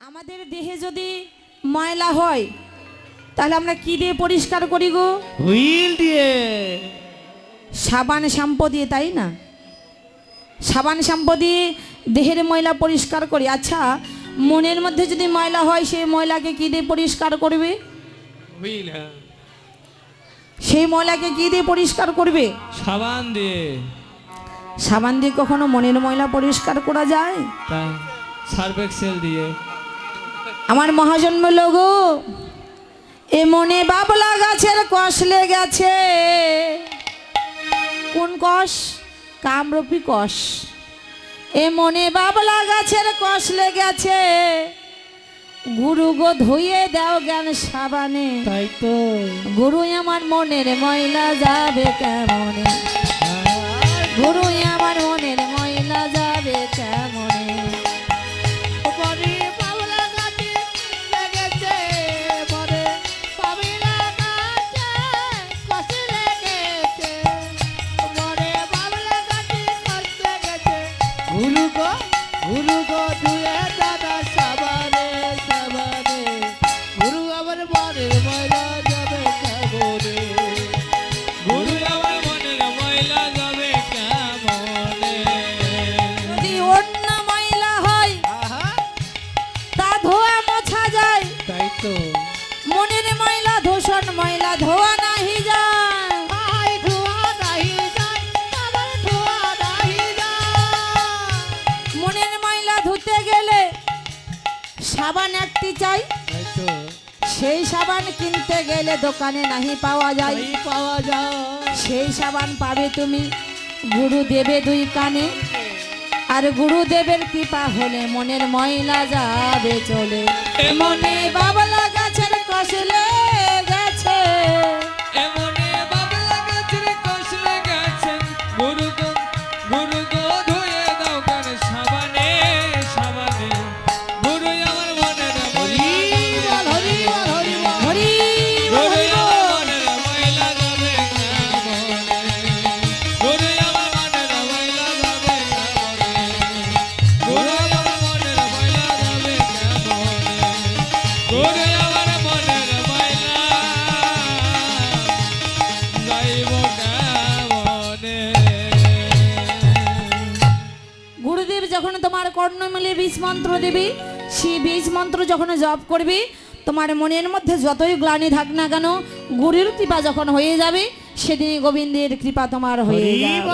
আমাদের দেহে যদি ময়লা হয় তাহলে আমরা কি দিয়ে পরিষ্কার করি গো? হুইল দিয়ে। সাবান শ্যাম্পু দিয়ে তাই না? সাবান শ্যাম্পু দিয়ে দেহের ময়লা পরিষ্কার করি। আচ্ছা মনের মধ্যে যদি ময়লা হয় সেই ময়লাকে কি দিয়ে পরিষ্কার করবে? হুইল হ্যাঁ। সেই ময়লাকে কি দিয়ে পরিষ্কার করবে? সাবান দিয়ে। সাবান দিয়ে কখনো মনের ময়লা পরিষ্কার করা যায়? সার্ফ এক্সেল দিয়ে। আমার মহাজন্ম লোগো এ মনে বাবলা গাছের কষ লেগেছে। কোন কষ? কামরূপী কষ। এ মনে বাবলা গাছের কষ লেগেছে। গুরু গো ধুয়ে দাও জ্ঞান সাবানে। তাই তো। গুরু আমার মনের ময়লা যাবে কেমনে? তো। মনের ময়লা ধূষণ ময়লা ধোয়া নাহি যায়। মনের ময়লা ধুতে গেলে সাবান একটি চাই। সেই সাবান কিনতে গেলে দোকানে নাহি পাওয়া যায়। পাওয়া যায়। সেই সাবান পাবে তুমি গুরু দেবে দুই কানে। আর গুরুদেবের কৃপা হলে মনের ময়লা যাবে চলে। মনে বাবলা যখন তোমার কর্ণমিলে বীজ মন্ত্র দিবি সেই বীজ মন্ত্র যখন জপ করবি তোমার মনের মধ্যে যতই গ্লানি থাক না কেন গুরুর কৃপা যখন হয়ে যাবে সেদিন গোবিন্দের কৃপা তোমার হয়ে যাবে।